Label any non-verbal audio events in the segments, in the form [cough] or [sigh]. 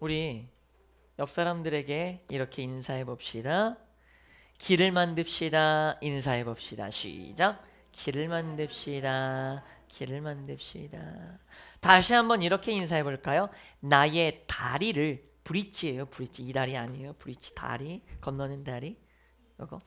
우리 옆 사람들에게 이렇게 인사해 봅시다. 길을 만듭시다. 인사해 봅시다. 시작. 길을 만듭시다. 길을 만듭시다. 다시 한번 이렇게 인사해 볼까요? 나의 다리를 브릿지예요. 브릿지. 이 다리 아니에요. 브릿지 다리. 건너는 다리. 이거.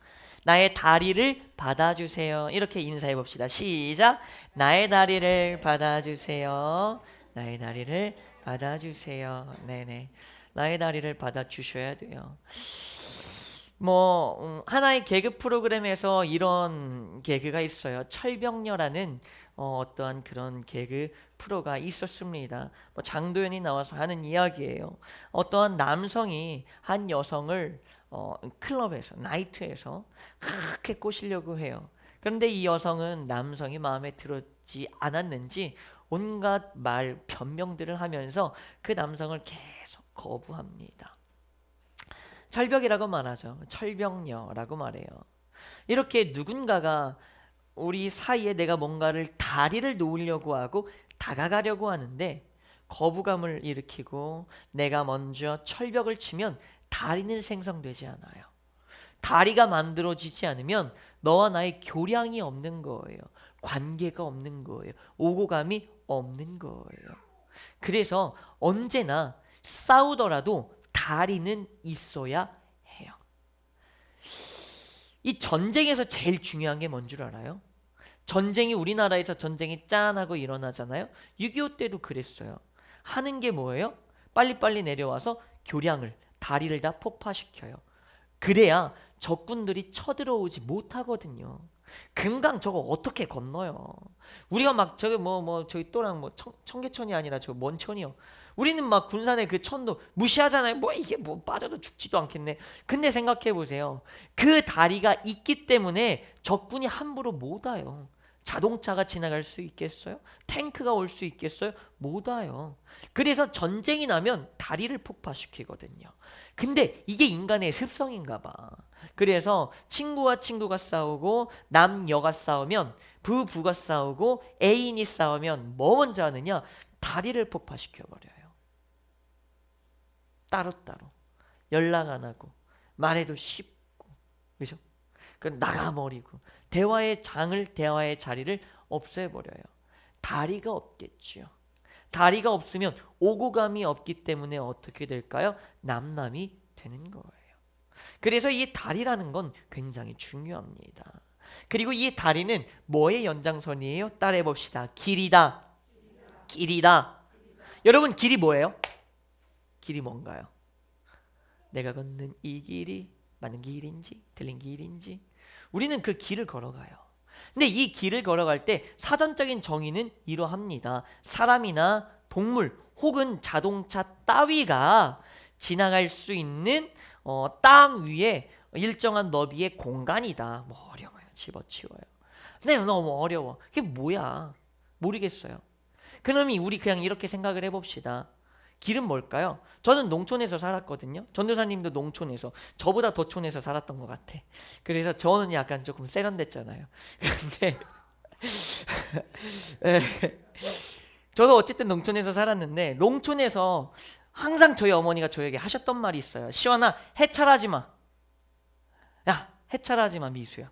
나의 다리를 받아주세요. 이렇게 인사해 봅시다. 시작. 나의 다리를 받아주세요. 나의 다리를 받아주세요. 네네. 나의 다리를 받아주셔야 돼요. 뭐 음, 하나의 개그 프로그램에서 이런 개그가 있어요. 철병녀라는 어, 어떠한 그런 개그 프로가 있었습니다. 뭐 장도연이 나와서 하는 이야기예요. 어떠한 남성이 한 여성을 어, 클럽에서 나이트에서 그렇게 꼬시려고 해요. 그런데 이 여성은 남성이 마음에 들었지 않았는지 온갖 말 변명들을 하면서 그 남성을 계속 거부합니다. 철벽이라고 말하죠. 철벽녀라고 말해요. 이렇게 누군가가 우리 사이에 내가 뭔가를 다리를 놓으려고 하고 다가가려고 하는데 거부감을 일으키고 내가 먼저 철벽을 치면 다리는 생성되지 않아요. 다리가 만들어지지 않으면 너와 나의 교량이 없는 거예요. 관계가 없는 거예요. 오고 감이 없는 거예요. 그래서 언제나 싸우더라도 다리는 있어야 해요. 이 전쟁에서 제일 중요한 게 뭔 줄 알아요? 전쟁이 우리나라에서 전쟁이 짠하고 일어나잖아요. 6.25 때도 그랬어요. 하는 게 뭐예요? 빨리빨리 내려와서 교량을 다리를 다 폭파시켜요. 그래야 적군들이 쳐들어오지 못하거든요. 금강 저거 어떻게 건너요? 우리가 막 저기 뭐 뭐 저기 또랑 뭐 청, 청계천이 아니라 저 먼 천이요. 우리는 막 군산의 그 천도 무시하잖아요. 뭐 이게 뭐 빠져도 죽지도 않겠네. 근데 생각해 보세요. 그 다리가 있기 때문에 적군이 함부로 못 와요. 자동차가 지나갈 수 있겠어요? 탱크가 올 수 있겠어요? 못 와요. 그래서 전쟁이 나면 다리를 폭파시키거든요. 근데 이게 인간의 습성인가 봐. 그래서 친구와 친구가 싸우고 남녀가 싸우면 부부가 싸우고 애인이 싸우면 뭐 먼저 하느냐? 다리를 폭파시켜 버려요. 따로따로 연락 안 하고 말해도 쉽고 그죠? 그 나가버리고 대화의 장을 대화의 자리를 없애버려요. 다리가 없겠지요. 다리가 없으면 오고감이 없기 때문에 어떻게 될까요? 남남이 되는 거예요. 그래서 이 다리라는 건 굉장히 중요합니다. 그리고 이 다리는 뭐의 연장선이에요? 따라해 봅시다. 길이다. 길이다. 여러분 길이 뭐예요? 길이 뭔가요? 내가 걷는 이 길이 맞는 길인지 틀린 길인지 우리는 그 길을 걸어가요. 근데 이 길을 걸어갈 때 사전적인 정의는 이러합니다. 사람이나 동물 혹은 자동차 따위가 지나갈 수 있는 어, 땅 위에 일정한 너비의 공간이다. 뭐 어려워요. 집어치워요. 근데 너무 어려워. 그게 뭐야? 모르겠어요. 그러면 우리 그냥 이렇게 생각을 해봅시다. 길은 뭘까요? 저는 농촌에서 살았거든요. 전도사님도 농촌에서 저보다 더 촌에서 살았던 것 같아. 그래서 저는 약간 조금 세련됐잖아요. [laughs] 근데 예. [laughs] 저도 어쨌든 농촌에서 살았는데 농촌에서 항상 저희 어머니가 저에게 하셨던 말이 있어요. 시원아 해찰하지 마. 야 해찰하지 마 미수야.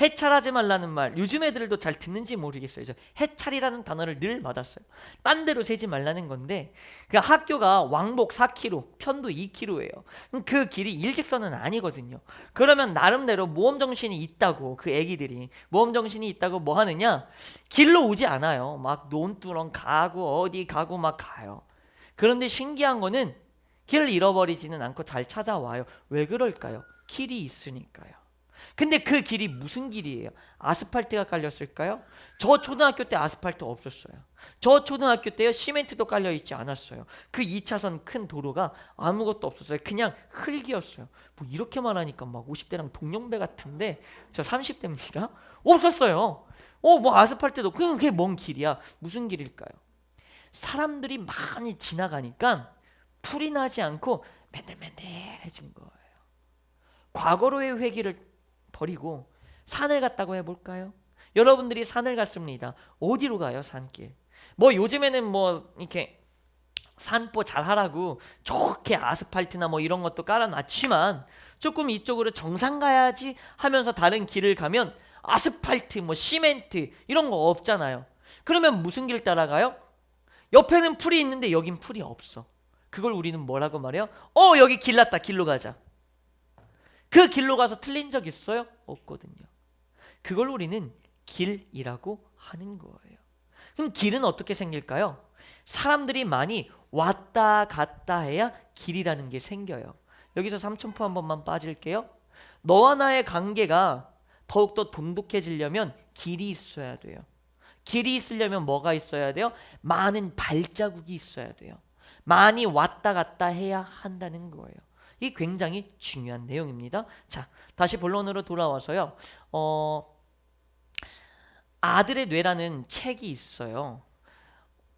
해찰하지 말라는 말 요즘 애들도 잘 듣는지 모르겠어요. 저 해찰이라는 단어를 늘 받았어요. 딴 데로 세지 말라는 건데 그 학교가 왕복 4km, 편도 2km예요. 그 길이 일직선은 아니거든요. 그러면 나름대로 모험 정신이 있다고 그 애기들이 모험 정신이 있다고 뭐 하느냐? 길로 오지 않아요. 막 논두렁 가고 어디 가고 막 가요. 그런데 신기한 거는 길을 잃어버리지는 않고 잘 찾아와요. 왜 그럴까요? 길이 있으니까요. 근데 그 길이 무슨 길이에요? 아스팔트가 깔렸을까요? 저 초등학교 때 아스팔트 없었어요. 저 초등학교 때요 시멘트도 깔려 있지 않았어요. 그 2차선 큰 도로가 아무것도 없었어요. 그냥 흙이었어요. 뭐 이렇게 말하니까 막 50대랑 동년배 같은데 저 30대입니다. 없었어요. 어 뭐 아스팔트도 그게 뭔 길이야? 무슨 길일까요? 사람들이 많이 지나가니까 풀이 나지 않고 맨들맨들해진 거예요. 과거로의 회기를 버리고 산을 갔다고 해볼까요? 여러분들이 산을 갔습니다. 어디로 가요? 산길. 뭐 요즘에는 뭐 이렇게 산보 잘 하라고 좋게 아스팔트나 뭐 이런 것도 깔아놨지만 조금 이쪽으로 정상 가야지 하면서 다른 길을 가면 아스팔트 뭐 시멘트 이런 거 없잖아요. 그러면 무슨 길 따라가요? 옆에는 풀이 있는데 여긴 풀이 없어. 그걸 우리는 뭐라고 말해요? 어 여기 길 났다 길로 가자. 그 길로 가서 틀린 적 있어요? 없거든요. 그걸 우리는 길이라고 하는 거예요. 그럼 길은 어떻게 생길까요? 사람들이 많이 왔다 갔다 해야 길이라는 게 생겨요. 여기서 삼천포 한 번만 빠질게요. 너와 나의 관계가 더욱더 돈독해지려면 길이 있어야 돼요. 길이 있으려면 뭐가 있어야 돼요? 많은 발자국이 있어야 돼요. 많이 왔다 갔다 해야 한다는 거예요. 이 굉장히 중요한 내용입니다. 자, 다시 본론으로 돌아와서요. 어, 아들의 뇌라는 책이 있어요.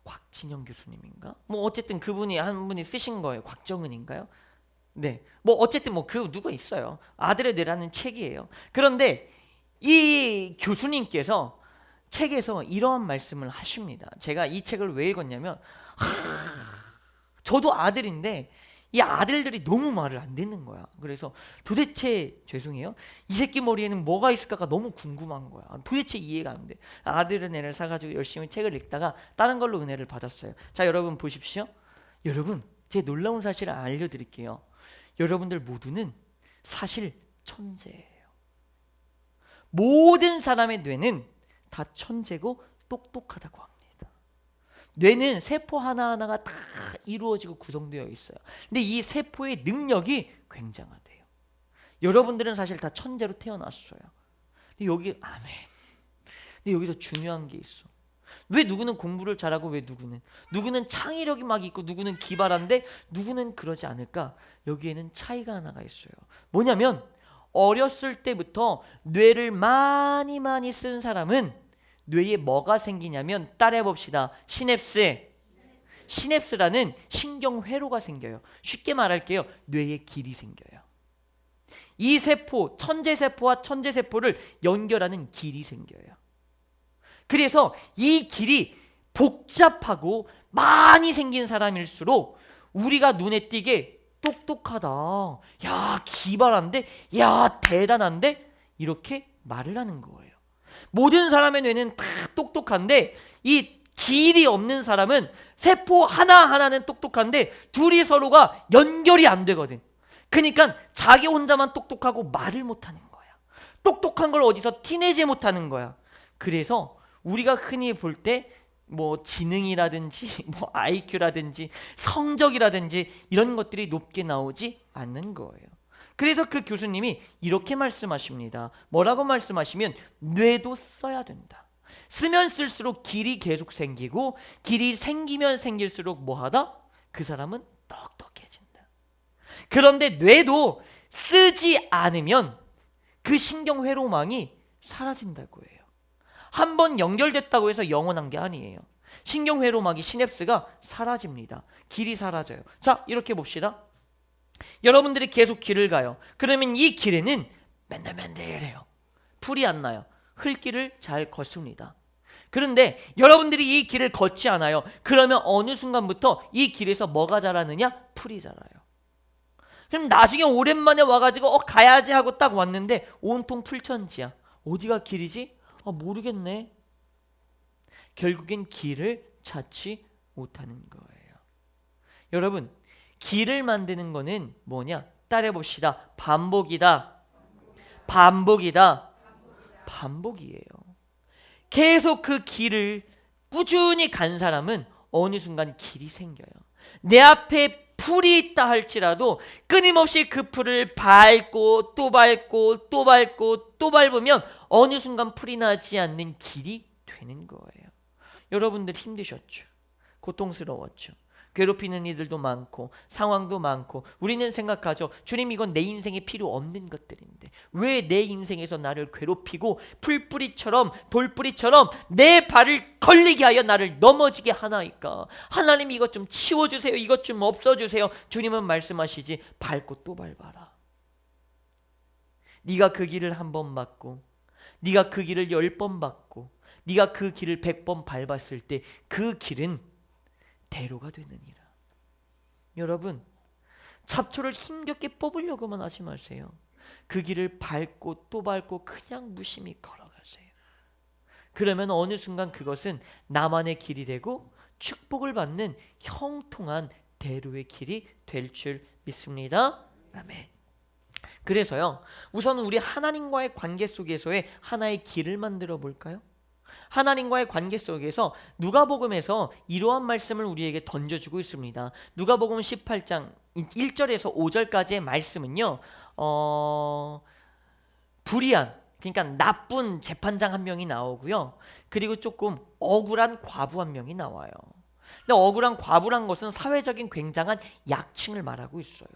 곽진영 교수님인가? 뭐 어쨌든 그분이 한 분이 쓰신 거예요. 곽정은인가요? 네. 뭐 어쨌든 뭐 그 누가 있어요. 아들의 뇌라는 책이에요. 그런데 이 교수님께서 책에서 이러한 말씀을 하십니다. 제가 이 책을 왜 읽었냐면 하, 저도 아들인데 이 아들들이 너무 말을 안 듣는 거야. 그래서 도대체 죄송해요. 이 새끼 머리에는 뭐가 있을까가 너무 궁금한 거야. 도대체 이해가 안 돼. 아들은 애를 사가지고 열심히 책을 읽다가 다른 걸로 은혜를 받았어요. 자, 여러분 보십시오. 여러분, 제 놀라운 사실을 알려드릴게요. 여러분들 모두는 사실 천재예요. 모든 사람의 뇌는 다 천재고 똑똑하다고 합니다. 뇌는 세포 하나하나가 다 이루어지고 구성되어 있어요. 근데 이 세포의 능력이 굉장하대요. 여러분들은 사실 다 천재로 태어났어요. 근데 여기 아멘. 근데 여기서 중요한 게 있어. 왜 누구는 공부를 잘하고 왜 누구는 누구는 창의력이 막 있고 누구는 기발한데 누구는 그러지 않을까? 여기에는 차이가 하나가 있어요. 뭐냐면 어렸을 때부터 뇌를 많이 많이 쓴 사람은 뇌에 뭐가 생기냐면 따라해 봅시다. 시냅스. 시냅스라는 신경 회로가 생겨요. 쉽게 말할게요. 뇌에 길이 생겨요. 이 세포, 천재 세포와 천재 세포를 연결하는 길이 생겨요. 그래서 이 길이 복잡하고 많이 생긴 사람일수록 우리가 눈에 띄게 똑똑하다. 야, 기발한데? 야, 대단한데? 이렇게 말을 하는 거예요. 모든 사람의 뇌는 다 똑똑한데 이 길이 없는 사람은 세포 하나하나는 똑똑한데 둘이 서로가 연결이 안 되거든. 그러니까 자기 혼자만 똑똑하고 말을 못 하는 거야. 똑똑한 걸 어디서 티내지 못하는 거야. 그래서 우리가 흔히 볼때 뭐 지능이라든지 [laughs] 뭐 IQ라든지 성적이라든지 이런 것들이 높게 나오지 않는 거예요. 그래서 그 교수님이 이렇게 말씀하십니다. 뭐라고 말씀하시면 뇌도 써야 된다. 쓰면 쓸수록 길이 계속 생기고 길이 생기면 생길수록 뭐하다? 그 사람은 똑똑해진다. 그런데 뇌도 쓰지 않으면 그 신경 회로망이 사라진다고 해요. 한 번 연결됐다고 해서 영원한 게 아니에요. 신경 회로막이 시냅스가 사라집니다. 길이 사라져요. 자, 이렇게 봅시다. 여러분들이 계속 길을 가요. 그러면 이 길에는 맨들맨들해요. 풀이 안 나요. 흙길을 잘 걷습니다. 그런데 여러분들이 이 길을 걷지 않아요. 그러면 어느 순간부터 이 길에서 뭐가 자라느냐? 풀이 자라요. 그럼 나중에 오랜만에 와가지고 어 가야지 하고 딱 왔는데 온통 풀천지야. 어디가 길이지? 아 모르겠네. 결국엔 길을 찾지 못하는 거예요. 여러분 길을 만드는 거는 뭐냐? 따라 봅시다. 반복이다. 반복이다. 반복이에요. 계속 그 길을 꾸준히 간 사람은 어느 순간 길이 생겨요. 내 앞에 풀이 있다 할지라도 끊임없이 그 풀을 밟고 또 밟고 또 밟고 또 밟으면 어느 순간 풀이 나지 않는 길이 되는 거예요. 여러분들 힘드셨죠? 고통스러웠죠? 괴롭히는 이들도 많고 상황도 많고 우리는 생각하죠. 주님 이건 내 인생에 필요 없는 것들인데 왜 내 인생에서 나를 괴롭히고 풀뿌리처럼 돌뿌리처럼 내 발을 걸리게 하여 나를 넘어지게 하나이까? 하나님 이것 좀 치워 주세요. 이것 좀 없어 주세요. 주님은 말씀하시지 밟고 또 밟아라. 네가 그 길을 한 번 맞고 네가 그 길을 열번 받고 네가 그 길을 백 번 밟았을 때 그 길은 대로가 되느니라. 여러분 잡초를 힘겹게 뽑으려고만 하지 마세요. 그 길을 밟고 또 밟고 그냥 무심히 걸어가세요. 그러면 어느 순간 그것은 나만의 길이 되고 축복을 받는 형통한 대로의 길이 될 줄 믿습니다. 아멘. 그래서요. 우선 우리 하나님과의 관계 속에서의 하나의 길을 만들어 볼까요? 하나님과의 관계 속에서 누가복음에서 이러한 말씀을 우리에게 던져주고 있습니다. 누가복음 18장 1절에서 5절까지의 말씀은요. 어, 불의한 그러니까 나쁜 재판장 한 명이 나오고요. 그리고 조금 억울한 과부 한 명이 나와요. 근데 억울한 과부란 것은 사회적인 굉장한 약칭을 말하고 있어요.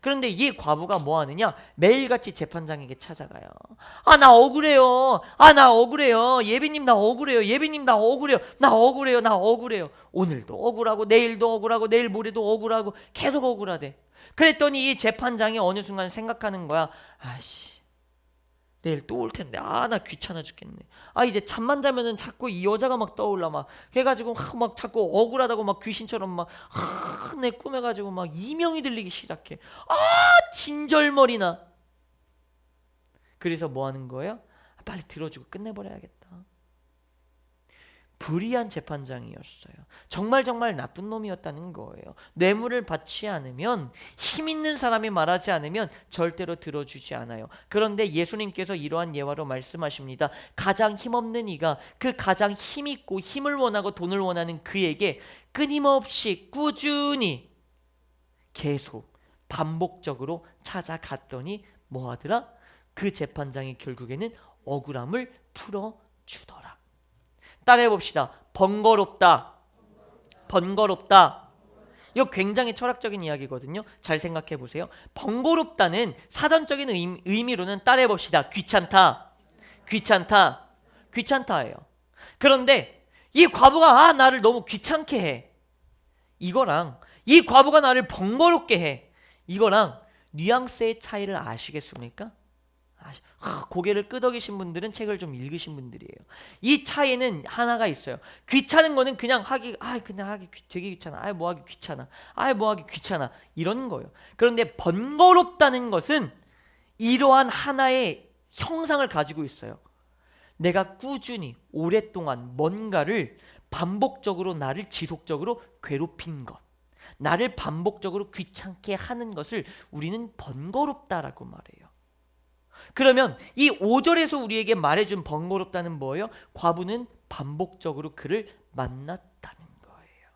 그런데 이 과부가 뭐 하느냐? 매일같이 재판장에게 찾아가요. 아, 나 억울해요. 아, 나 억울해요. 예비님, 나 억울해요. 예비님, 나 억울해요. 나 억울해요. 나 억울해요. 오늘도 억울하고, 내일도 억울하고, 내일 모레도 억울하고, 계속 억울하대. 그랬더니 이 재판장이 어느 순간 생각하는 거야. 아씨, 내일 또 올 텐데. 아, 나 귀찮아 죽겠네. 아, 이제 잠만 자면은 자꾸 이 여자가 막 떠올라 막. 해가지고 하, 막 자꾸 억울하다고 막 귀신처럼 막, 하, 내 꿈에 가지고 막 이명이 들리기 시작해. 아, 진절머리나. 그래서 뭐 하는 거예요? 아, 빨리 들어주고 끝내버려야겠다. 불의한 재판장이었어요. 정말 정말 나쁜 놈이었다는 거예요. 뇌물을 받지 않으면 힘 있는 사람이 말하지 않으면 절대로 들어주지 않아요. 그런데 예수님께서 이러한 예화로 말씀하십니다. 가장 힘없는 이가 그 가장 힘 있고 힘을 원하고 돈을 원하는 그에게 끊임없이 꾸준히 계속 반복적으로 찾아갔더니 뭐 하더라? 그 재판장이 결국에는 억울함을 풀어 주더라. 따라해 봅시다. 번거롭다. 번거롭다. 이거 굉장히 철학적인 이야기거든요. 잘 생각해 보세요. 번거롭다는 사전적인 의미, 의미로는 따라해 봅시다. 귀찮다. 귀찮다. 귀찮다예요. 그런데 이 과부가 아 나를 너무 귀찮게 해. 이거랑 이 과부가 나를 번거롭게 해. 이거랑 뉘앙스의 차이를 아시겠습니까? 고개를 끄덕이신 분들은 책을 좀 읽으신 분들이에요. 이 차이는 하나가 있어요. 귀찮은 거는 그냥 하기, 아, 그냥 하기 귀- 되게 귀찮아. 아, 뭐 하기 귀찮아. 아, 뭐 하기 귀찮아. 이런 거예요. 그런데 번거롭다는 것은 이러한 하나의 형상을 가지고 있어요. 내가 꾸준히 오랫동안 뭔가를 반복적으로 나를 지속적으로 괴롭힌 것. 나를 반복적으로 귀찮게 하는 것을 우리는 번거롭다라고 말해요. 그러면 이 5절에서 우리에게 말해준 번거롭다는 뭐예요? 과부는 반복적으로 그를 만났다는 거예요.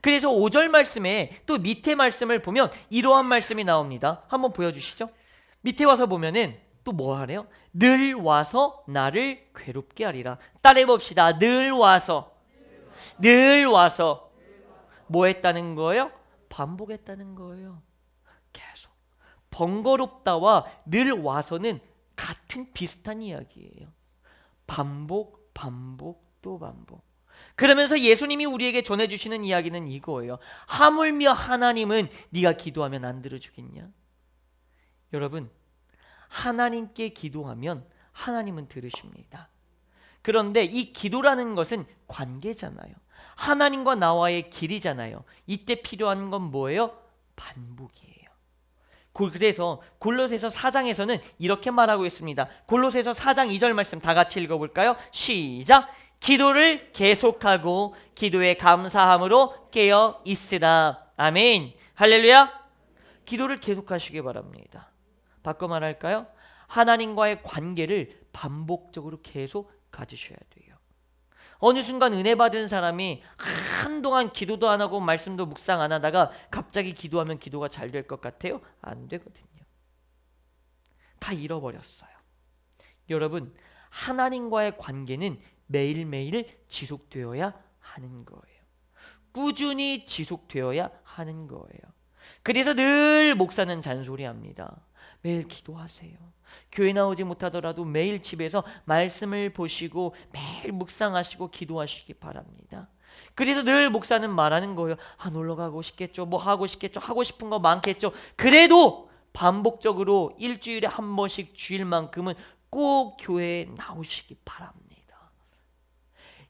그래서 5절 말씀에 또 밑에 말씀을 보면 이러한 말씀이 나옵니다. 한번 보여주시죠. 밑에 와서 보면은 또 뭐 하래요? 늘 와서 나를 괴롭게 하리라. 따라해 봅시다. 늘 와서. 늘 와서. 뭐 했다는 거예요? 반복했다는 거예요. 계속. 번거롭다와 늘 와서는 같은 비슷한 이야기예요. 반복, 반복, 또 반복. 그러면서 예수님이 우리에게 전해 주시는 이야기는 이거예요. 하물며 하나님은 네가 기도하면 안 들어 주겠냐? 여러분, 하나님께 기도하면 하나님은 들으십니다. 그런데 이 기도라는 것은 관계잖아요. 하나님과 나와의 길이잖아요. 이때 필요한 건 뭐예요? 반복이에요. 골- 그래서 골로새서 4장에서는 이렇게 말하고 있습니다. 골로새서 4장 2절 말씀 다 같이 읽어볼까요? 시작. 기도를 계속하고 기도에 감사함으로 깨어 있으라. 아멘. 할렐루야. 기도를 계속하시기 바랍니다. 바꿔 말할까요? 하나님과의 관계를 반복적으로 계속 가지셔야 돼요. 어느 순간 은혜 받은 사람이 한동안 기도도 안 하고 말씀도 묵상 안 하다가 갑자기 기도하면 기도가 잘 될 것 같아요? 안 되거든요. 다 잃어버렸어요. 여러분, 하나님과의 관계는 매일매일 지속되어야 하는 거예요. 꾸준히 지속되어야 하는 거예요. 그래서 늘 목사는 잔소리합니다. 매일 기도하세요. 교회 나오지 못하더라도 매일 집에서 말씀을 보시고 매일 묵상하시고 기도하시기 바랍니다. 그래서 늘 목사는 말하는 거예요. 아 놀러 가고 싶겠죠. 뭐 하고 싶겠죠. 하고 싶은 거 많겠죠. 그래도 반복적으로 일주일에 한 번씩 주일 만큼은 꼭 교회에 나오시기 바랍니다.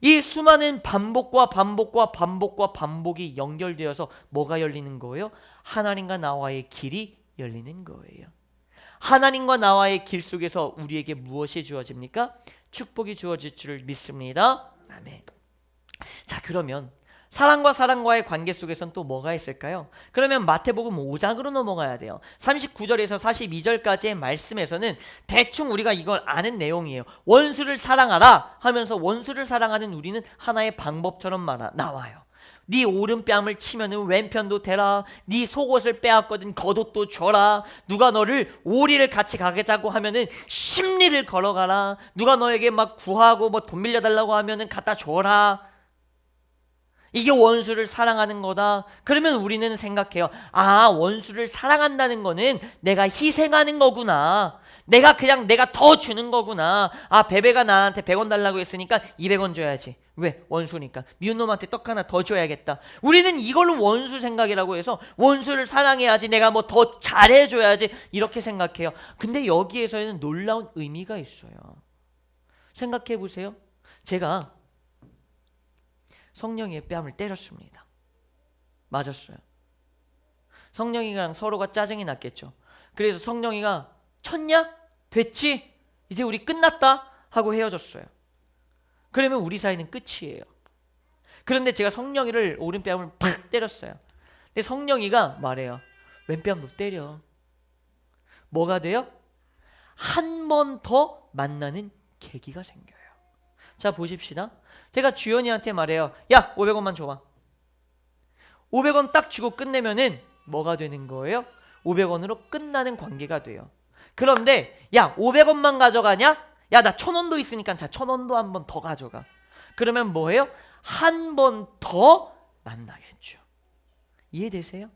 이 수많은 반복과 반복과 반복과 반복이 연결되어서 뭐가 열리는 거예요? 하나님과 나와의 길이 열리는 거예요. 하나님과 나와의 길 속에서 우리에게 무엇이 주어집니까? 축복이 주어질 줄 믿습니다. 아멘. 자, 그러면 사랑과 사랑과의 관계 속에선 또 뭐가 있을까요? 그러면 마태복음 5장으로 넘어가야 돼요. 39절에서 42절까지의 말씀에서는 대충 우리가 이걸 아는 내용이에요. 원수를 사랑하라 하면서 원수를 사랑하는 우리는 하나의 방법처럼 말하, 나와요. 네 오른뺨을 치면은 왼편도 대라. 네 속옷을 빼앗거든 겉옷도 줘라. 누가 너를 오리를 같이 가게자고 하면은 십리를 걸어가라. 누가 너에게 막 구하고 뭐 돈 빌려달라고 하면은 갖다 줘라. 이게 원수를 사랑하는 거다. 그러면 우리는 생각해요. 아, 원수를 사랑한다는 거는 내가 희생하는 거구나. 내가 그냥 내가 더 주는 거구나. 아, 베베가 나한테 100원 달라고 했으니까 200원 줘야지. 왜? 원수니까. 미운 놈한테 떡 하나 더 줘야겠다. 우리는 이걸로 원수 생각이라고 해서 원수를 사랑해야지. 내가 뭐 더 잘해줘야지. 이렇게 생각해요. 근데 여기에서는 놀라운 의미가 있어요. 생각해 보세요. 제가 성령이의 뺨을 때렸습니다. 맞았어요. 성령이랑 서로가 짜증이 났겠죠. 그래서 성령이가 쳤냐? 됐지? 이제 우리 끝났다? 하고 헤어졌어요. 그러면 우리 사이는 끝이에요. 그런데 제가 성령이를 오른뺨을 팍 때렸어요. 근데 성령이가 말해요. 왼뺨도 때려. 뭐가 돼요? 한 번 더 만나는 계기가 생겨요. 자, 보십시다. 제가 주연이한테 말해요. 야, 500원만 줘봐. 500원 딱 주고 끝내면은 뭐가 되는 거예요? 500원으로 끝나는 관계가 돼요. 그런데 야, 500원만 가져가냐? 야, 나 1000원도 있으니까 자, 1000원도 한 번 더 가져가. 그러면 뭐예요? 한 번 더 만나겠죠. 이해되세요?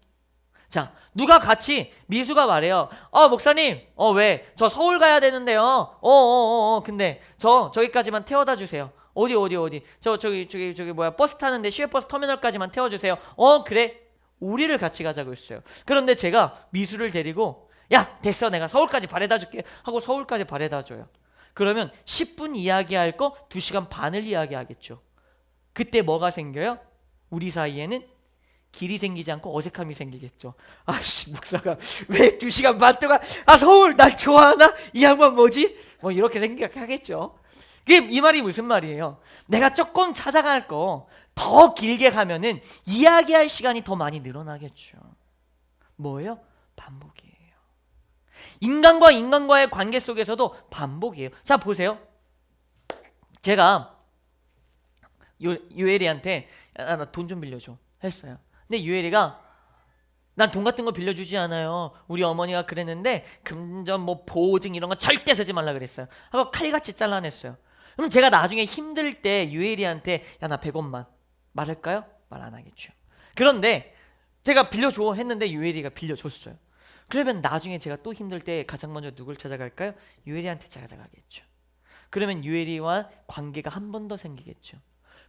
자, 누가 같이 미수가 말해요. 어, 목사님, 어, 왜? 저 서울 가야 되는데요. 어, 어, 어, 어, 근데 저 저기까지만 태워다 주세요. 어디, 어디, 어디? 저 저기 저기 저기 뭐야? 버스 타는데 시외버스 터미널까지만 태워 주세요. 어, 그래. 우리를 같이 가자고 했어요. 그런데 제가 미수를 데리고 야, 됐어, 내가 서울까지 바래다 줄게 하고 서울까지 바래다 줘요. 그러면 10분 이야기할 거 2시간 반을 이야기하겠죠. 그때 뭐가 생겨요? 우리 사이에는 길이 생기지 않고 어색함이 생기겠죠. 아씨 목사가 [laughs] 왜두 시간 반 동안 아 서울 날 좋아하나 이 양반 뭐지? 뭐 이렇게 생각하겠죠. 이 말이 무슨 말이에요? 내가 조금 찾아갈 거 더 길게 가면은 이야기할 시간이 더 많이 늘어나겠죠. 뭐예요? 반복이에요. 인간과 인간과의 관계 속에서도 반복이에요. 자 보세요. 제가 요, 요엘이한테 나 돈 좀 빌려줘 했어요. 근데 유엘이가 난 돈 같은 거 빌려주지 않아요. 우리 어머니가 그랬는데 금전 뭐 보증 이런 거 절대 쓰지 말라 그랬어요. 하고 칼같이 잘라냈어요. 그럼 제가 나중에 힘들 때 유엘이한테 야 나 100원만 말할까요? 말 안 하겠죠. 그런데 제가 빌려줘 했는데 유엘이가 빌려줬어요. 그러면 나중에 제가 또 힘들 때 가장 먼저 누굴 찾아갈까요? 유엘이한테 찾아가겠죠. 그러면 유엘이와 관계가 한 번 더 생기겠죠.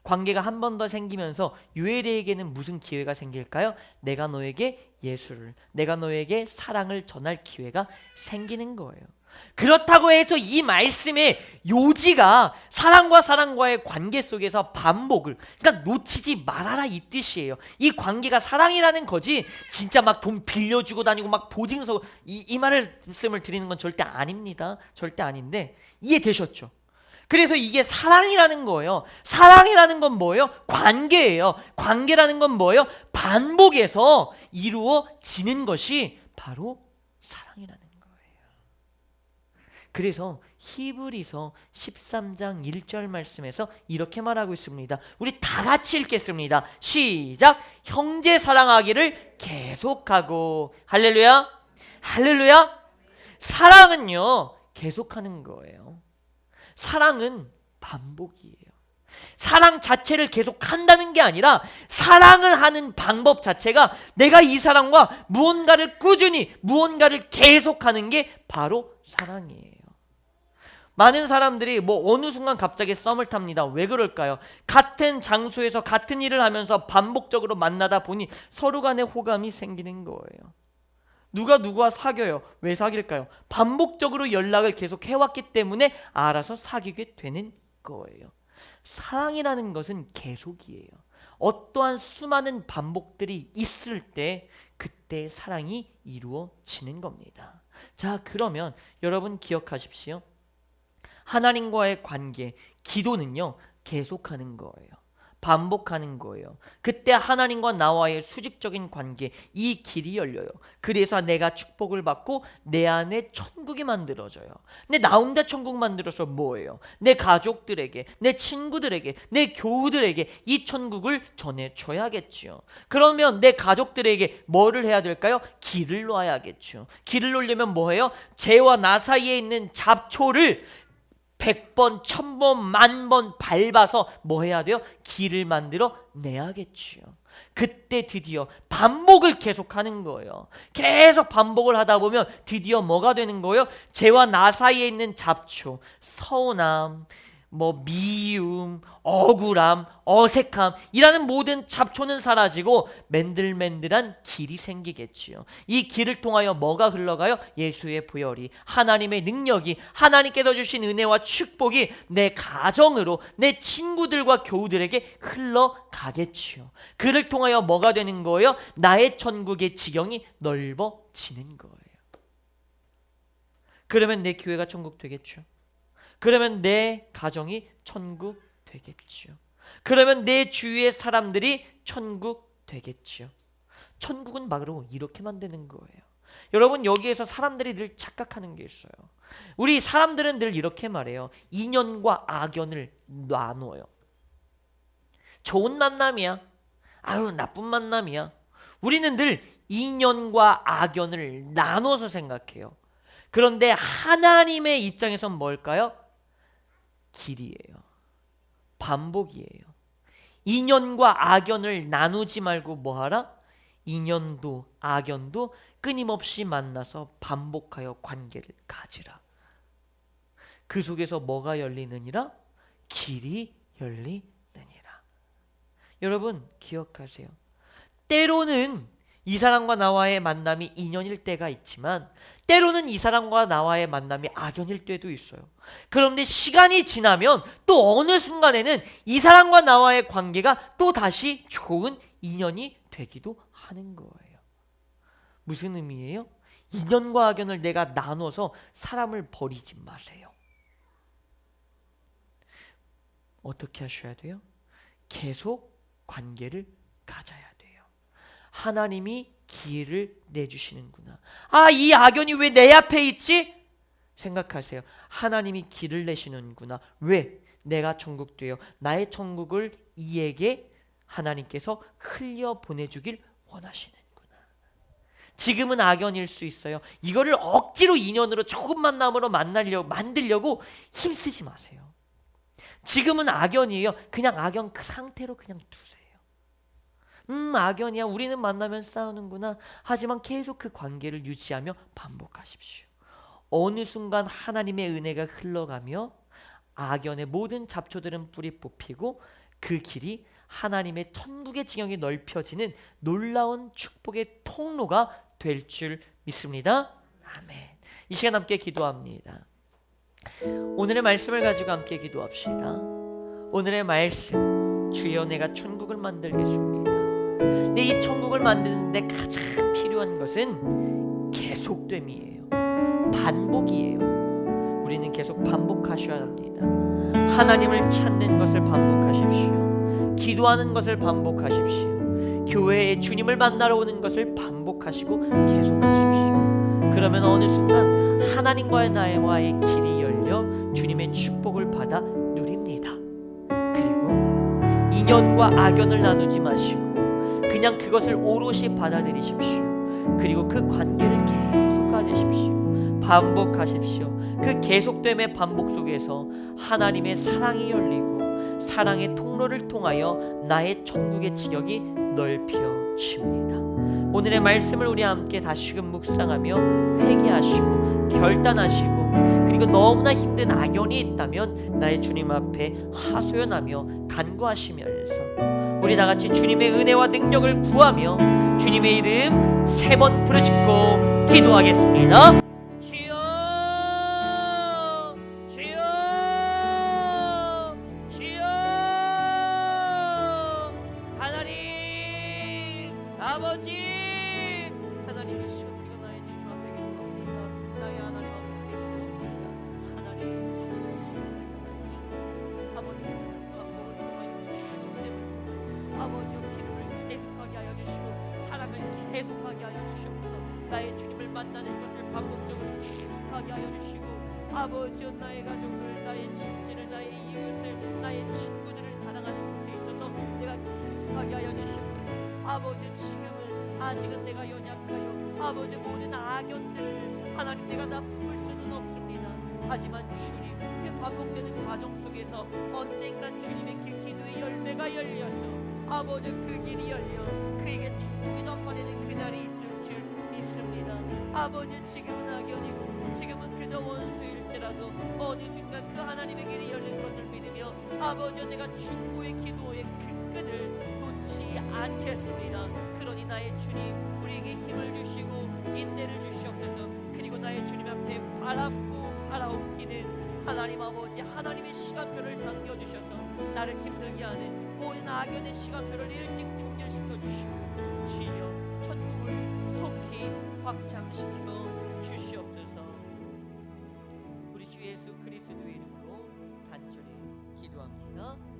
관계가 한 번 더 생기면서 유엘이에게는 무슨 기회가 생길까요? 내가 너에게 예수를, 내가 너에게 사랑을 전할 기회가 생기는 거예요. 그렇다고 해서 이 말씀의 요지가 사랑과 사랑과의 관계 속에서 반복을 그러니까 놓치지 말아라 이 뜻이에요. 이 관계가 사랑이라는 거지 진짜 막 돈 빌려주고 다니고 막 보증서 이, 이 말씀을 드리는 건 절대 아닙니다. 절대 아닌데 이해되셨죠? 그래서 이게 사랑이라는 거예요. 사랑이라는 건 뭐예요? 관계예요. 관계라는 건 뭐예요? 반복해서 이루어지는 것이 바로 사랑이라는. 그래서 히브리서 13장 1절 말씀에서 이렇게 말하고 있습니다. 우리 다 같이 읽겠습니다. 시작. 형제 사랑하기를 계속하고 할렐루야. 할렐루야. 사랑은요. 계속하는 거예요. 사랑은 반복이에요. 사랑 자체를 계속 한다는 게 아니라 사랑을 하는 방법 자체가 내가 이 사람과 무언가를 꾸준히 무언가를 계속하는 게 바로 사랑이에요. 많은 사람들이 뭐 어느 순간 갑자기 썸을 탑니다. 왜 그럴까요? 같은 장소에서 같은 일을 하면서 반복적으로 만나다 보니 서로 간의 호감이 생기는 거예요. 누가 누구와 사귀어요? 왜 사귈까요? 반복적으로 연락을 계속 해왔기 때문에 알아서 사귀게 되는 거예요. 사랑이라는 것은 계속이에요. 어떠한 수많은 반복들이 있을 때 그때 사랑이 이루어지는 겁니다. 자, 그러면 여러분 기억하십시오. 하나님과의 관계, 기도는요, 계속하는 거예요. 반복하는 거예요. 그때 하나님과 나와의 수직적인 관계, 이 길이 열려요. 그래서 내가 축복을 받고 내 안에 천국이 만들어져요. 근데 나 혼자 천국 만들어서 뭐예요? 내 가족들에게, 내 친구들에게, 내 교우들에게 이 천국을 전해줘야겠죠. 그러면 내 가족들에게 뭐를 해야 될까요? 길을 놓아야겠죠. 길을 놓으려면 뭐예요? 쟤와 나 사이에 있는 잡초를 백번, 천번, 만번 밟아서 뭐 해야 돼요? 길을 만들어 내야겠지요. 그때 드디어 반복을 계속하는 거예요. 계속 반복을 하다 보면 드디어 뭐가 되는 거예요? 쟤와 나 사이에 있는 잡초, 서운함, 뭐 미움, 억울함, 어색함 이라는 모든 잡초는 사라지고 맨들맨들한 길이 생기겠지요. 이 길을 통하여 뭐가 흘러가요? 예수의 보혈이 하나님의 능력이 하나님께서 주신 은혜와 축복이 내 가정으로 내 친구들과 교우들에게 흘러가겠지요. 그를 통하여 뭐가 되는 거예요? 나의 천국의 지경이 넓어지는 거예요. 그러면 내 교회가 천국 되겠죠. 그러면 내 가정이 천국 되겠지요. 그러면 내 주위의 사람들이 천국 되겠지요. 천국은 바로 이렇게 만드는 거예요. 여러분 여기에서 사람들이 늘 착각하는 게 있어요. 우리 사람들은 늘 이렇게 말해요. 인연과 악연을 나눠요. 좋은 만남이야. 아유 나쁜 만남이야. 우리는 늘 인연과 악연을 나눠서 생각해요. 그런데 하나님의 입장에선 뭘까요? 길이에요. 반복이에요. 인연과 악연을 나누지 말고 뭐하라? 인연도 악연도 끊임없이 만나서 반복하여 관계를 가지라. 그 속에서 뭐가 열리느니라? 길이 열리느니라. 여러분 기억하세요. 때로는 이 사람과 나와의 만남이 인연일 때가 있지만 때로는 이 사람과 나와의 만남이 악연일 때도 있어요. 그런데 시간이 지나면 또 어느 순간에는 이 사람과 나와의 관계가 또 다시 좋은 인연이 되기도 하는 거예요. 무슨 의미예요? 인연과 악연을 내가 나눠서 사람을 버리지 마세요. 어떻게 하셔야 돼요? 계속 관계를 가져야 돼요. 하나님이 기회를 내주시는구나. 아, 이 악연이 왜 내 앞에 있지? 생각하세요. 하나님이 길을 내시는구나. 왜? 내가 천국 되어 나의 천국을 이에게 하나님께서 흘려 보내주길 원하시는구나. 지금은 악연일 수 있어요. 이거를 억지로 인연으로 조금 만 남으로 만나려고 만들려고 힘쓰지 마세요. 지금은 악연이에요. 그냥 악연 그 상태로 그냥 두세요. 음, 악연이야. 우리는 만나면 싸우는구나. 하지만 계속 그 관계를 유지하며 반복하십시오. 어느 순간 하나님의 은혜가 흘러가며 악연의 모든 잡초들은 뿌리 뽑히고 그 길이 하나님의 천국의 지경이 넓혀지는 놀라운 축복의 통로가 될 줄 믿습니다. 아멘. 이 시간 함께 기도합니다. 오늘의 말씀을 가지고 함께 기도합시다. 오늘의 말씀 주여 내가 천국을 만들겠습니다. 근데 이 천국을 만드는데 가장 필요한 것은 계속됨이에요. 반복이에요. 우리는 계속 반복하셔야 합니다. 하나님을 찾는 것을 반복하십시오. 기도하는 것을 반복하십시오. 교회에 주님을 만나러 오는 것을 반복하시고 계속하십시오. 그러면 어느 순간 하나님과의 나와의 길이 열려 주님의 축복을 받아 누립니다. 그리고 인연과 악연을 나누지 마시고 그냥 그것을 오롯이 받아들이십시오. 그리고 그 관계를 계속 가지십시오. 반복하십시오. 그 계속됨의 반복 속에서 하나님의 사랑이 열리고 사랑의 통로를 통하여 나의 천국의 지역이 넓혀집니다. 오늘의 말씀을 우리 함께 다시금 묵상하며 회개하시고 결단하시고 그리고 너무나 힘든 악연이 있다면 나의 주님 앞에 하소연하며 간구하시면서 우리 다 같이 주님의 은혜와 능력을 구하며 주님의 이름 세 번 부르짖고 기도하겠습니다. 주님 그 반복되는 과정 속에서 언젠간 주님의 그 기도의 열매가 열려서 아버지 그 길이 열려 그에게 천국이 전파되는 그날이 있을 줄 믿습니다. 아버지 지금은 악연이고 지금은 그저 원수일지라도 어느 순간 그 하나님의 길이 열릴 것을 믿으며 아버지 내가 중보의 기도의 그 끈을 놓지 않겠습니다. 그러니 나의 주님 우리에게 힘을 주시고 인내를 주시옵소서. 그리고 나의 주님 앞에 바랍고 바라옵기는 하나님 아버지 하나님의 시간표를 당겨주셔서 나를 힘들게 하는 모든 악연의 시간표를 일찍 종결시켜 주시고 주여 천국을 속히 확장시켜 주시옵소서 우리 주 예수 그리스도의 이름으로 간절히 기도합니다.